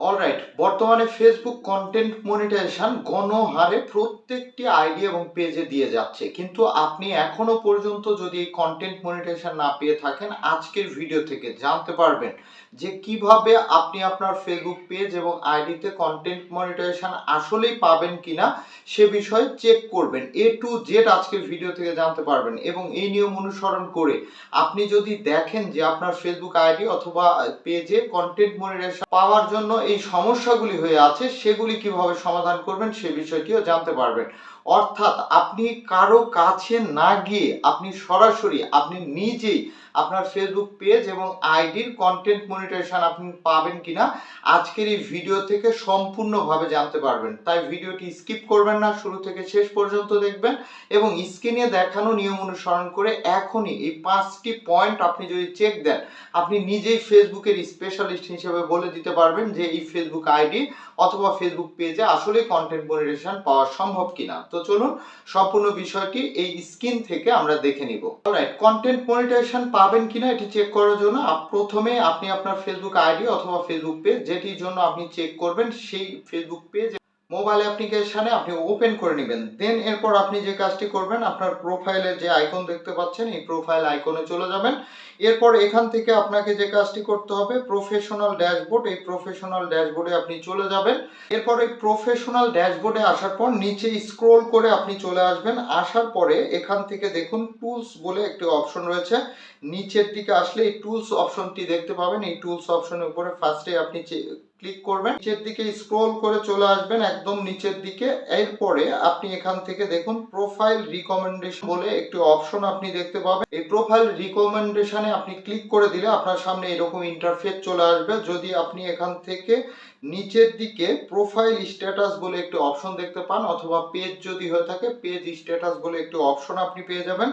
Alright বর্তমানে Facebook content monetization গণহারে প্রত্যেকটি আইডি এবং পেজে দিয়ে যাচ্ছে। কিন্তু আপনি এখনও পর্যন্ত যদি এই কন্টেন্ট মনিটাইজেশন না পেয়ে থাকেন, আজকের ভিডিও থেকে জানতে পারবেন যে কীভাবে আপনি আপনার ফেসবুক পেজ এবং আইডিতে কন্টেন্ট মনিটাইজেশন আসলেই পাবেন কিনা সে বিষয়ে চেক করবেন। এ টু জেড আজকের ভিডিও থেকে জানতে পারবেন। এবং এই নিয়ম অনুসরণ করে আপনি যদি দেখেন যে আপনার ফেসবুক আইডি অথবা পেজে কন্টেন্ট মনিটাইজেশন পাওয়ার জন্য এই সমস্যাগুলি হয়ে আছে সেগুলি কীভাবে সমাধান করবেন সে বিষয়টিও জানতে পারবেন। অর্থাৎ আপনি কারও কাছে না গিয়ে আপনি সরাসরি আপনি নিজেই আপনার ফেসবুক পেজ এবং আইডির কন্টেন্ট মনিটাইজেশন আপনি পাবেন কিনা আজকের এই ভিডিও থেকে সম্পূর্ণভাবে জানতে পারবেন। তাই ভিডিওটি স্কিপ করবেন না, শুরু থেকে শেষ পর্যন্ত দেখবেন এবং স্ক্রিনে দেখানো নিয়ম অনুসরণ করে এখনই এই পাঁচটি পয়েন্ট আপনি যদি চেক দেন, আপনি নিজেই ফেসবুকের স্পেশালিস্ট হিসেবে বলে দিতে পারবেন যে এই ফেসবুক আইডি অথবা ফেসবুক পেজে আসলে কন্টেন্ট মনিটাইজেশন পাওয়া সম্ভব কিনা। তো চলুন সম্পূর্ণ বিষয়টি এই স্ক্রিন থেকে আমরা দেখে নিব। রাইট কন্টেন্ট মনিটাইজেশন পাবেন কিনা এটি চেক করার জন্য প্রথমে আপনি আপনার ফেসবুক আইডি অথবা ফেসবুক পেজ যেটির জন্য আপনি চেক করবেন, সেই ফেসবুক পেজ মোবাইল অ্যাপ্লিকেশনে আপনি ওপেন করে নেবেন। দেন এরপর আপনি যে কাজটি করবেন, আপনার প্রোফাইলের যে আইকন দেখতে পাচ্ছেন, এই প্রোফাইল আইকনে চলে যাবেন। এরপর এখান থেকে আপনাকে যে কাজটি করতে হবে প্রফেশনাল ড্যাশবোর্ড এই প্রফেশনাল ড্যাশবোর্ডে আপনি চলে যাবেন। এরপর এই প্রফেশনাল ড্যাশবোর্ডে আসার পর নিচে স্ক্রোল করে আপনি চলে আসবেন। আসার পরে এখান থেকে দেখুন টুলস বলে একটি অপশন রয়েছে। নিচের দিকে আসলে এই টুলস অপশনটি দেখতে পাবেন। এই টুলস অপশনের উপরে ফার্স্টে আপনি ক্লিক করবেন, নিচের দিকে স্ক্রোল করে চলে আসবেন, একদম নিচের দিকে। এরপরে আপনি এখান থেকে দেখুন প্রোফাইল রিকমেন্ডেশন বলে একটি অপশন আপনি দেখতে পাবেন। এই প্রোফাইল রিকমেন্ডেশনে আপনি ক্লিক করে দিলে আপনার সামনে এরকম ইন্টারফেস চলে আসবে। যদি আপনি এখান থেকে নিচের দিকে প্রোফাইল স্ট্যাটাস বলে একটি অপশন দেখতে পান, অথবা পেজ যদি হয়ে থাকে পেজ স্ট্যাটাস বলে একটি অপশন আপনি পেয়ে যাবেন।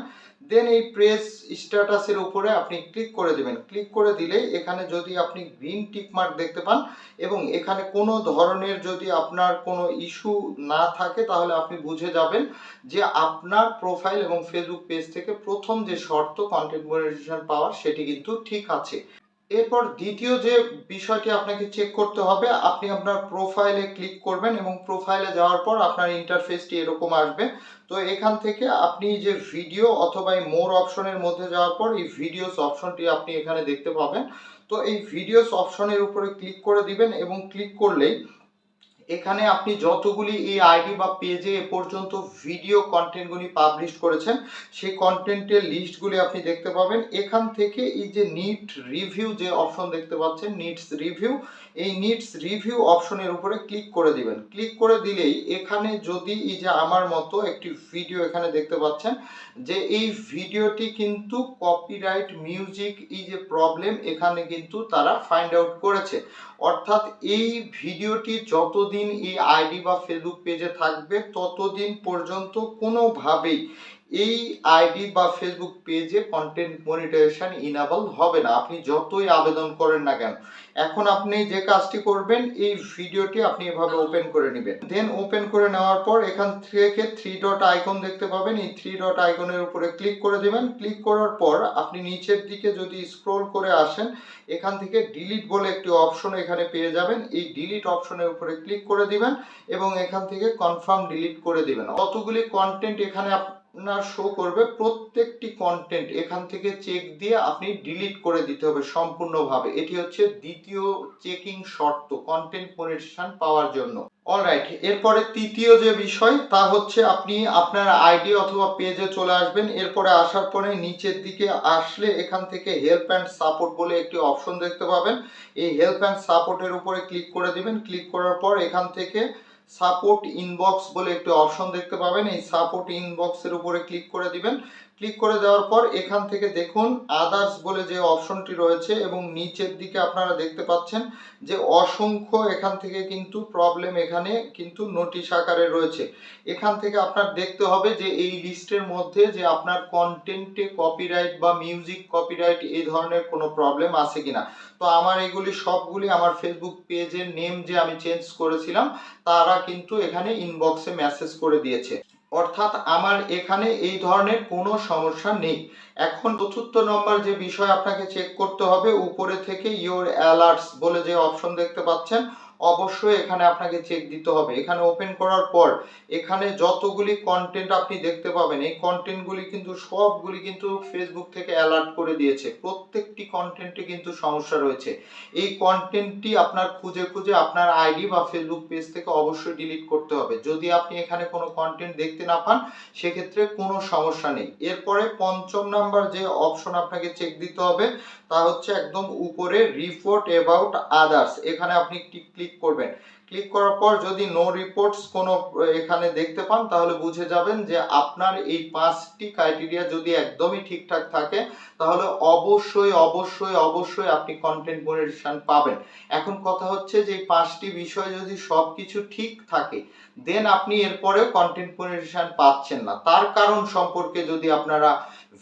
দেন এই প্রেস স্ট্যাটাসের উপরে আপনি ক্লিক করে দেবেন। ক্লিক করে দিলেই এখানে যদি আপনি গ্রিন টিক মার্ক দেখতে পান এবং এখানে কোনো ধরনের যদি আপনার কোনো ইস্যু না থাকে, তাহলে আপনি বুঝে যাবেন যে আপনার প্রোফাইল এবং ফেসবুক পেজ থেকে প্রথম যে শর্ত কন্টেন্ট মনিটাইজেশন পাওয়ার সেটি কিন্তু ঠিক আছে। এরপর দ্বিতীয় যে বিষয়টি আপনাকে চেক করতে হবে, আপনি আপনার প্রোফাইলে ক্লিক করবেন এবং প্রোফাইলে যাওয়ার পর আপনার ইন্টারফেসটি এরকম আসবে। তো এখান থেকে আপনি যে ভিডিও অথবা এই মোর অপশনের মধ্যে যাওয়ার পর এই ভিডিওস অপশনটি আপনি এখানে দেখতে পাবেন। তো এই ভিডিওস অপশনের উপরে ক্লিক করে দিবেন এবং ক্লিক করলেই এখানে আপনি যতগুলি এই আইডি বা পেজে এ পর্যন্ত ভিডিও কন্টেন্টগুলি পাবলিশ করেছেন, সেই কন্টেন্টের লিস্টগুলি আপনি দেখতে পাবেন। এখান থেকে এই যে নিট রিভিউ যে অপশন দেখতে পাচ্ছেন নিটস রিভিউ এই নিটস রিভিউ অপশনের উপরে ক্লিক করে দিবেন। ক্লিক করে দিলেই এখানে যদি এই যে আমার মতো একটি ভিডিও এখানে দেখতে পাচ্ছেন, যে এই ভিডিওটি কিন্তু কপিরাইট মিউজিক এই যে প্রবলেম এখানে কিন্তু তারা ফাইন্ড আউট করেছে। অর্থাৎ এই ভিডিওটি যতদিন এই আইডি বা ফেসবুক পেজে থাকবে ততদিন পর্যন্ত কোনোভাবেই এই আইডি বা ফেসবুক পেজে কন্টেন্ট মনিটাইজেশন ইনাবল হবে না। আপনি যতই আবেদন করেন না কেন, এখন আপনি যে কাজটি করবেন, এই ভিডিওটি আপনি এভাবে ওপেন করে নেবেন। দেন ওপেন করে নেওয়ার পর এখান থেকে থ্রি ডট আইকন দেখতে পাবেন। এই থ্রি ডট আইকনের উপরে ক্লিক করে দেবেন। ক্লিক করার পর আপনি নিচের দিকে যদি স্ক্রোল করে আসেন, এখান থেকে ডিলিট বলে একটি অপশন এখানে পেয়ে যাবেন। এই ডিলিট অপশনের উপরে ক্লিক করে দিবেন এবং এখান থেকে কনফার্ম ডিলিট করে দিবেন। কতগুলি কন্টেন্ট এখানে আপনার শো করবে, প্রত্যেকটি কন্টেন্ট এখান থেকে চেক দিয়ে আপনি ডিলিট করে দিতে হবে সম্পূর্ণভাবে। এটি হচ্ছে দ্বিতীয় চেকিং শর্ত কন্টেন্ট মনিটাইজেশন পাওয়ার জন্য। অলরাইট এরপরে তৃতীয় যে বিষয়, তা হচ্ছে আপনি আপনার আইডি অথবা পেজে চলে আসবেন। এরপরে আসার পরে নিচের দিকে আসলে এখান থেকে হেল্প অ্যান্ড সাপোর্ট বলে একটি অপশন দেখতে পাবেন। এই হেল্প অ্যান্ড সাপোর্টের উপরে ক্লিক করে দিবেন। ক্লিক করার পর এখান থেকে সাপোর্ট ইনবক্স বলে একটি অপশন দেখতে পাবেন। এই সাপোর্ট ইনবক্সের উপরে ক্লিক করে দিবেন। ক্লিক করে দেওয়ার পর এখান থেকে দেখুন আদার্স বলে যে অপশনটি রয়েছে এবং নিচের দিকে আপনারা দেখতে পাচ্ছেন যে অসংখ্য এখান থেকে কিন্তু প্রবলেম এখানে কিন্তু নোটিশ আকারে রয়েছে। এখান থেকে আপনার দেখতে হবে যে এই লিস্টের মধ্যে যে আপনার কন্টেন্টে কপিরাইট বা মিউজিক কপিরাইট এই ধরনের কোনো প্রবলেম আছে কিনা। তো আমার এগুলি সবগুলি আমার ফেসবুক পেজের নেম যে আমি চেঞ্জ করেছিলাম, তারা কিন্তু এখানে ইনবক্সে মেসেজ করে দিয়েছে। অর্থাৎ আমার এখানে এই ধরনের কোনো সমস্যা নেই। এখন চতুর্থ নম্বর যে বিষয় আপনাকে চেক করতে হবে, উপরে থেকে ইওর অ্যালার্টস বলে যে অপশন দেখতে পাচ্ছেন অবশ্যই এখানে আপনাকে চেক দিতে হবে। এখানে ওপেন করার পর এখানে যতগুলি কন্টেন্ট আপনি দেখতে পাবেন, এই কন্টেন্টগুলি কিন্তু সবগুলি কিন্তু ফেসবুক থেকে অ্যালার্ট করে দিয়েছে। প্রত্যেকটি কন্টেন্টে কিন্তু সমস্যা রয়েছে। এই কন্টেন্টটি আপনার খুঁজে খুঁজে আপনার আইডি বা ফেসবুক পেজ থেকে অবশ্যই ডিলিট করতে হবে। যদি আপনি এখানে কোনো কন্টেন্ট দেখতে না পান, সেক্ষেত্রে কোনো সমস্যা নেই। এরপরে পঞ্চম নাম্বার যে অপশন আপনাকে চেক দিতে হবে, তা হচ্ছে একদম উপরে রিপোর্ট অ্যাবাউট আদার্স এখানে আপনি একটি ক্লিক করবেন। ক্লিক করার পর যদি নো রিপোর্টস কোনো, এখানে দেখতে পান, তাহলে বুঝে যাবেন যে আপনার এই পাঁচটি ক্রাইটেরিয়া যদি একদমই ঠিকঠাক থাকে, তাহলে অবশ্যই অবশ্যই অবশ্যই আপনি কন্টেন্ট মনিটাইজেশন পাবেন। এখন কথা হচ্ছে যে এই পাঁচটি বিষয় যদি সব কিছু ঠিক থাকে দেন আপনি এরপরেও কন্টেন্ট মনিটাইজেশন পাচ্ছেন না। তার কারণ সম্পর্কে যদি আপনারা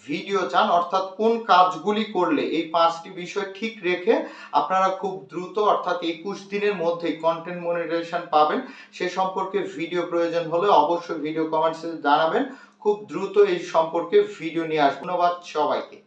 ভিডিও চান, অর্থাৎ কোন কাজগুলি করলে এই পাঁচটি বিষয় ঠিক রেখে আপনারা খুব দ্রুত, অর্থাৎ একুশ দিনের মধ্যেই কন্টেন্ট মনিটাইজেশন পাবেন, সে সম্পর্কে ভিডিও প্রয়োজন হলে অবশ্যই ভিডিও কমেন্টসে জানাবেন। খুব দ্রুত এই সম্পর্কে ভিডিও নিয়ে আসব। ধন্যবাদ সবাইকে।